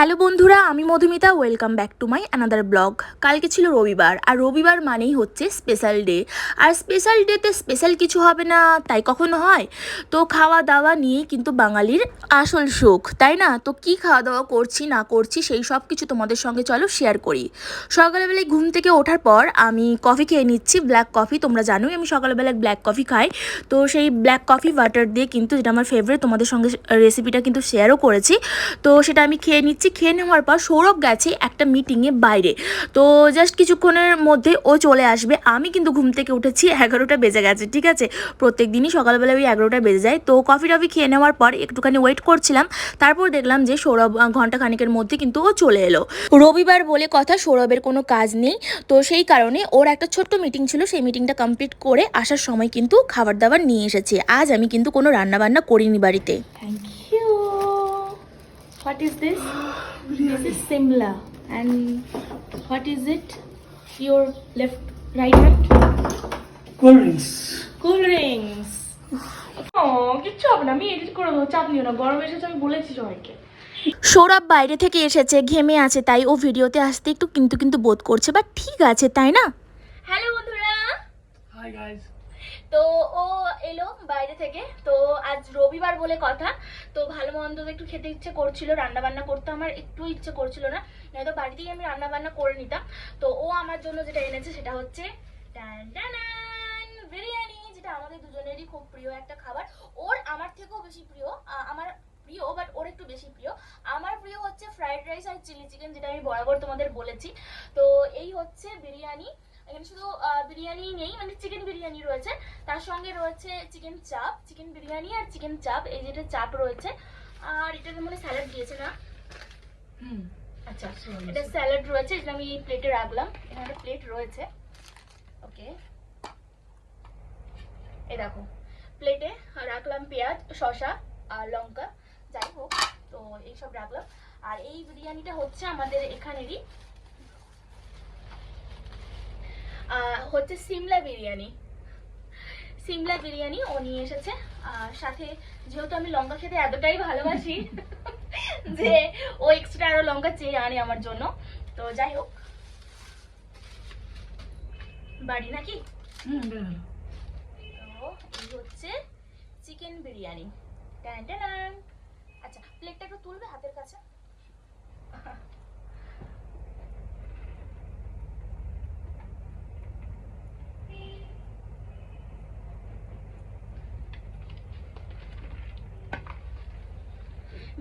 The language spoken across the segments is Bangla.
হ্যালো বন্ধুরা, আমি Madhumita welcome back to my another blog কালকে ছিল রবিবার, আর রবিবার মানেই হচ্ছে স্পেশাল ডে আর স্পেশাল ডেতে স্পেশাল কিছু হবে না, তাই কখনো হয়? তো খাওয়া দাওয়া নিয়েই কিন্তু বাঙালির আসল সুখ তাই না? তো কি খাওয়া দাওয়া করছি, না করছি, সেই সব কিছু তোমাদের সঙ্গে চলো শেয়ার করি। সকালবেলায় ঘুম থেকে ওঠার পর আমি কফি খেয়ে নিচ্ছি ব্ল্যাক কফি তোমরা জানোই আমি সকালবেলায় ব্ল্যাক কফি খাই। তো সেই ব্ল্যাক কফি বাটার দিয়ে কিন্তু যেটা আমার ফেভারিট তোমাদের সঙ্গে রেসিপিটা কিন্তু শেয়ারও করেছি। তো সেটা আমি খেয়ে নিচ্ছি খেয়ে নেওয়ার পর সৌরভ গেছে একটা মিটিংয়ে বাইরে। তো জাস্ট কিছুক্ষণের মধ্যে ও চলে আসবে। আমি কিন্তু ঘুম থেকে উঠেছি, এগারোটা বেজে গেছে, ঠিক আছে? প্রত্যেক দিনই সকালবেলা ওই এগারোটা বেজে যায়। তো কফি টফি খেয়ে নেওয়ার পর একটুখানি ওয়েট করছিলাম। তারপর দেখলাম যে সৌরভ ঘণ্টা খানিকের মধ্যে কিন্তু ও চলে এলো। রবিবার বলে কথা, সৌরভের কোনো কাজ নেই। তো সেই কারণে ওর একটা ছোট্ট মিটিং ছিল। সেই মিটিংটা কমপ্লিট করে আসার সময় কিন্তু খাবার দাবার নিয়ে এসেছে। আজ আমি কিন্তু কোনো রান্না বান্না করিনি বাড়িতে। Thank you. What is this? This is Simla. And what is it? Your left, right hand? Cold drinks Cool drinks. কিচ্ছু হবে না আমি এডিট করে দেবো চাপ নিও না গরম এসেছে আমি বলেছি সবাইকে সৌরভ বাইরে থেকে এসেছে ঘেমে আছে তাই ও ভিডিওতে আসতে একটু কিন্তু কিন্তু বোধ করছে বাট ঠিক আছে তাই না হ্যালো বন্ধুরা হাই গাইস তো ও এলো বাইরে থেকে। তো আজ রবিবার বলে কথা। তো ভালো মন্দ একটু খেতে ইচ্ছে করছিল রান্না বান্না করতে আমার একটু ইচ্ছে করছিল না। নয়তো বাড়িতেই আমি রান্না বান্না করে নিতাম। তো ও আমার জন্য যেটা এনেছে সেটা হচ্ছে বিরিয়ানি, যেটা আমাদের দুজনেরই খুব প্রিয় একটা খাবার। ওর আমার থেকেও বেশি প্রিয় আমার প্রিয় বাট ওর একটু বেশি প্রিয়। আমার প্রিয় হচ্ছে ফ্রাইড রাইস আর চিলি চিকেন, যেটা আমি বরাবর তোমাদের বলেছি। তো এই হচ্ছে বিরিয়ানি। এখানে শুধু বিরিয়ানি নেই মানে চিকেন বিরিয়ানি রয়েছে। তার সঙ্গে রয়েছে চিকেন চাপ চিকেন বিরিয়ানি আর চিকেন চাপ এই যেটা চাপ রয়েছে। আর এটাতে মনে স্যালাড দিয়েছে না। হুম আচ্ছা এটা স্যালাড রয়েছে যেটা আমি প্লেটে রাখলাম। এখানে একটা প্লেট রয়েছে। ওকে এই দেখো প্লেটে রাখলাম পেঁয়াজ শসা আর লঙ্কা। যাই হোক তো এইসব রাখলাম। আর এই বিরিয়ানিটা হচ্ছে আমাদের এখানেরই হচ্ছে সিমলা বিরিয়ানি। সিমলা বিরিয়ানি ও নিয়ে এসেছে। আর সাথে যেহেতু আমি লঙ্কা খেতে এতটাই ভালোবাসি যে ও এক্সট্রা আরও লঙ্কা চেয়ে আনে আমার জন্য। তো যাই হোক। বাড়ি নাকি? তো এই হচ্ছে চিকেন বিরিয়ানি। আচ্ছা প্লেটটা একটু তুলবে হাতের কাছে?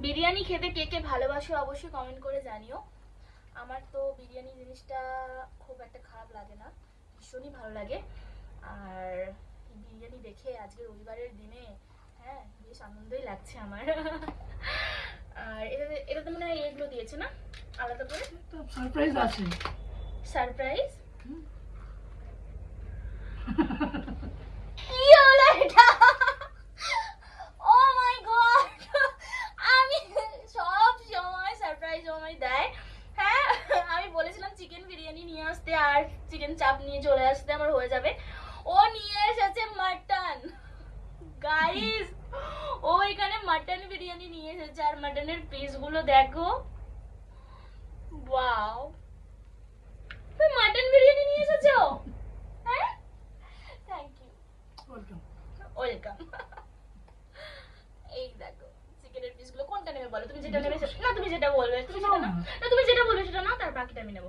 বিরিয়ানি খেতে কে কে ভালোবাসো অবশ্যই কমেন্ট করে জানিও। আমার তো বিরিয়ানি জিনিসটা খুব একটা খারাপ লাগে না ভীষণই ভালো লাগে। আর বিরিয়ানি দেখে আজকে রবিবারের দিনে হ্যাঁ বেশ আনন্দই লাগছে আমার। আর এটাতে এটাতে মনে হয় এগুলো দিয়েছে না? আলাদা করে? তো সারপ্রাইজ আছে। সারপ্রাইজ হুম। কি হলো এটা ও মাই গড আমি সব সময় সারপ্রাইজ সময় দেয় হ্যাঁ আমি বলেছিলাম চিকেন বিরিয়ানি নিয়ে আসতে আর চিকেন চাপ নিয়ে চলে আসতে আমার হয়ে যাবে ও নিয়ে এসেছে মাটন গাইস ও এখানে মাটন বিরিয়ানি নিয়ে এসেছে আর মাটনের পিসগুলো দেখো। ওয়াও তুমি মাটন বিরিয়ানি নিয়ে এসেছ? হ্যাঁ? থ্যাংক ইউ ওয়েলকাম ওয়েলকাম এই দেখো চিকেনের পিসগুলো কোনটা নেবে বলো? তুমি যেটা নেবে না তুমি যেটা বলবে তুমি সেটা নাও। না তুমি যেটা বলবে সেটা নাও তার বাকিটা আমি নেব।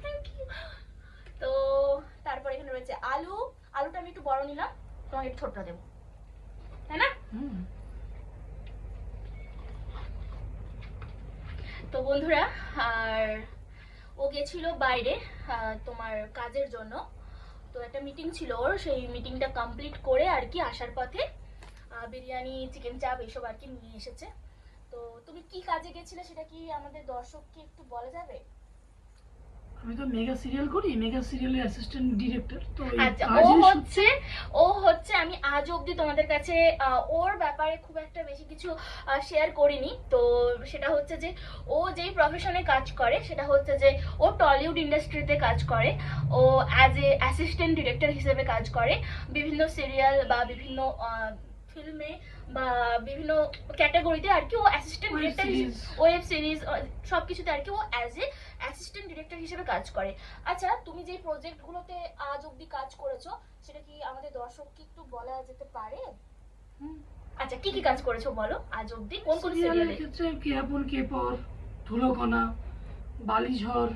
থ্যাংক ইউ তো তারপর এখানে রয়েছে আলু। আলুটা আমি একটু বড় নিলাম তোমাকে একটু ছোটটা দেবো। তাই না? তো বন্ধুরা আর ও গেছিল বাইরে তোমার কাজের জন্য। তো একটা মিটিং ছিল ওর সেই মিটিংটা কমপ্লিট করে আর কি আসার পথে বিরিয়ানি চিকেন চাপ এইসব আর কি নিয়ে এসেছে। তো তুমি কি কাজে গেছিলে সেটা কি আমাদের দর্শককে একটু বলা যাবে? আমি তো মেগা সিরিয়াল করি মেগা সিরিয়ালের অ্যাসিস্ট্যান্ট ডিরেক্টর তো আচ্ছা ও হচ্ছে ও হচ্ছে আমি আজ অবধি তোমাদের কাছে ওর ব্যাপারে খুব একটা বেশি কিছু শেয়ার করিনি। তো সেটা হচ্ছে যে ও যেই প্রফেশনে কাজ করে সেটা হচ্ছে যে ও টলিউড ইন্ডাস্ট্রিতে কাজ করে। ও অ্যাজ এ অ্যাসিস্ট্যান্ট ডিরেক্টর হিসেবে কাজ করে। বিভিন্ন সিরিয়াল বা বিভিন্ন ফিল্মে বা বিভিন্ন ক্যাটাগরিতে আর কি ও অ্যাসিস্ট্যান্ট ডিরেক্টর ওয়েব সিরিজ সব কিছুতে আর কি ও অ্যাজ এ অ্যাসিস্ট্যান্ট ডিরেক্টর হিসেবে কাজ করে। আচ্ছা তুমি যে প্রজেক্টগুলোতে আজ অবধি কাজ করেছ সেটা কি আমাদের দর্শককে একটু বলা যেতে পারে? হুম। আচ্ছা কি কি কাজ করেছ বলো? আজ অবধি কোন কোন সিরিয়ালে ক্ষেত্রে আপন কে পর ধুলোকণা বালিঝড়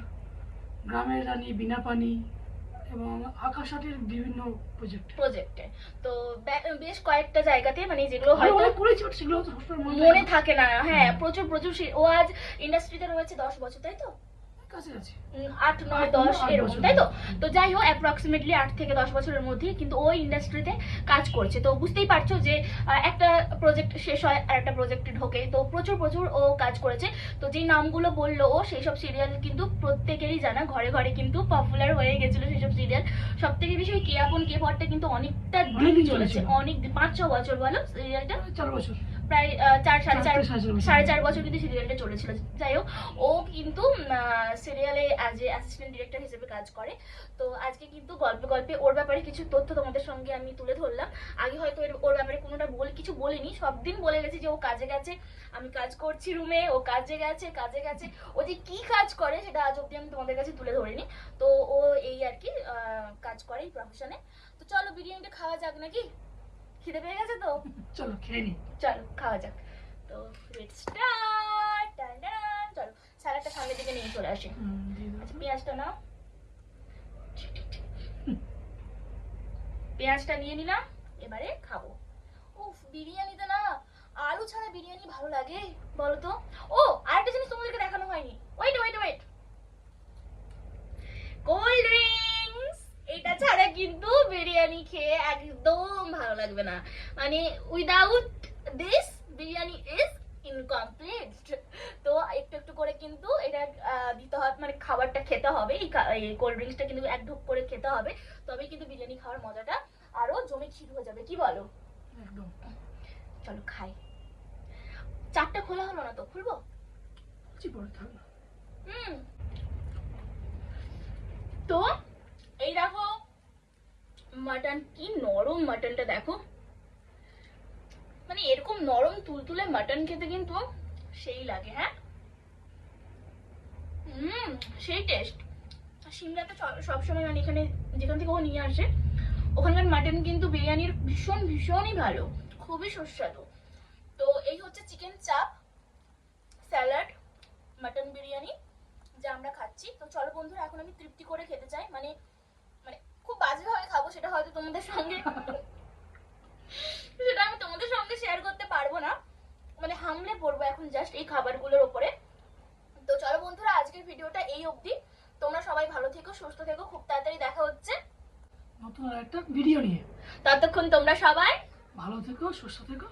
গ্রামের রানী বিনা পানি এবং আকাশাটের বিভিন্ন প্রজেক্ট প্রজেক্টে তো বেশ কয়েকটা জায়গাতে মানে যেগুলো হয়তো করেছি সেগুলো মনে থাকে না। হ্যাঁ প্রচুর প্রচুর ও আজ ইন্ডাস্ট্রিতে রয়েছে দশ বছর তাই তো? আট নয় দশ এরকম তাই তো? তো যাই হোক অ্যাপ্রক্সিমেটলি আট থেকে দশ বছরের মধ্যে কিন্তু ওই ইন্ডাস্ট্রিতে কাজ করছে। তো বুঝতেই পারছ যে একটা প্রজেক্ট শেষ হয় আর একটা প্রজেক্টে ঢোকে। তো প্রচুর প্রচুর ও কাজ করেছে। তো যে নামগুলো বলল ও সেই সব সিরিয়াল কিন্তু প্রত্যেকেরই জানা। ঘরে ঘরে কিন্তু পপুলার হয়ে গেছিল সেই সব সিরিয়াল সব থেকে বেশি ওই কে আপন কে পরটা কিন্তু অনেকটা দিন চলেছে। অনেক পাঁচ ছ বছর বলো সিরিয়ালটা চার বছর। প্রায় চার সাড়ে চার। সাড়ে চার বছর। কিন্তু সিরিয়ালটা চলেছিল। যাই হোক ও কিন্তু সিরিয়ালে অ্যাজ এ অ্যাসিস্ট্যান্ট ডিরেক্টর হিসেবে কাজ করে। তো আজকে কিন্তু গল্পে গল্পে ওর ব্যাপারে কিছু তথ্য তোমাদের সঙ্গে আমি তুলে ধরলাম। আগে হয়তো ওর ব্যাপারে কোনোটা বল কিছু বলিনি। সব দিন বলে গেছি যে ও কাজে গেছে আমি কাজ করছি রুমে ও কাজে গেছে কাজে গেছে। ও যে কি কাজ করে সেটা আজ অব্দি আমি তোমাদের কাছে তুলে ধরিনি। তো ও এই আর কি কাজ করে এই প্রফেশনে তো চলো বিরিয়ানিটা খাওয়া যাক নাকি? খিদে পেয়ে গেছে তো? চলো খেয়ে নি। চলো খাওয়া যাক। তো লেট স্টার্ট চলো স্যালাডটা সামনের দিকে নিয়ে চলে আসি। আচ্ছা পেঁয়াজটা নাও। পেঁয়াজটা নিয়ে নিলাম এবারে খাব। উফ বিরিয়ানিতে না আলু ছাড়া বিরিয়ানি ভালো লাগে বলো তো ও আরেকটা জিনিস তোমাদেরকে দেখানো হয়নি। Wait wait wait cold drinks এটা ছাড়া কিন্তু বিরিয়ানি খেয়ে একদম ভালো লাগবে না। মানে without this biryani is incomplete তো একটু একটু করে কিন্তু এটা দিতে হবে মানে খাবারটা খেতে হবে। এই কোল্ড ড্রিঙ্কসটা কিন্তু এক ঢোক করে খেতে হবে। তবে কিন্তু বিরিয়ানি খাওয়ার মজাটা আরও জমে ক্ষীর হয়ে যাবে। কি বলো? একদম। চলো খাই। চারটা খোলা হলো না তো? খুলবো? হুম। তো এই দেখো মাটন কি নরম মাটনটা দেখো। মানে এরকম নরম তুলতুলে মাটন খেতে কিন্তু সেই লাগে হ্যাঁ? হুম, সেই টেস্ট সিমলাতে স- সবসময় মানে এখানে যেখান থেকে ও নিয়ে আসে, ওখানকার মাটন কিন্তু বিরিয়ানির ভীষণ, ভীষণই ভালো, খুবই সুস্বাদু। তো এই হচ্ছে চিকেন চাপ স্যালাড মাটন বিরিয়ানি, যা আমরা খাচ্ছি। তো চলো বন্ধুরা, এখন আমি তৃপ্তি করে খেতে চাই। মানে সেটা হয়তো তোমাদের সঙ্গে সেটা আমি তোমাদের সঙ্গে শেয়ার করতে পারব না। মানে হামলে পড়ব এখন জাস্ট এই খাবারগুলোর ওপরে। তো চলো বন্ধুরা আজকের ভিডিওটা এই অবধি। তোমরা সবাই ভালো থেকো সুস্থ থেকো খুব তাড়াতাড়ি দেখা হচ্ছে। নতুন একটা ভিডিও নিয়ে। ততক্ষণ তোমরা সবাই ভালো থেকো সুস্থ থেকো।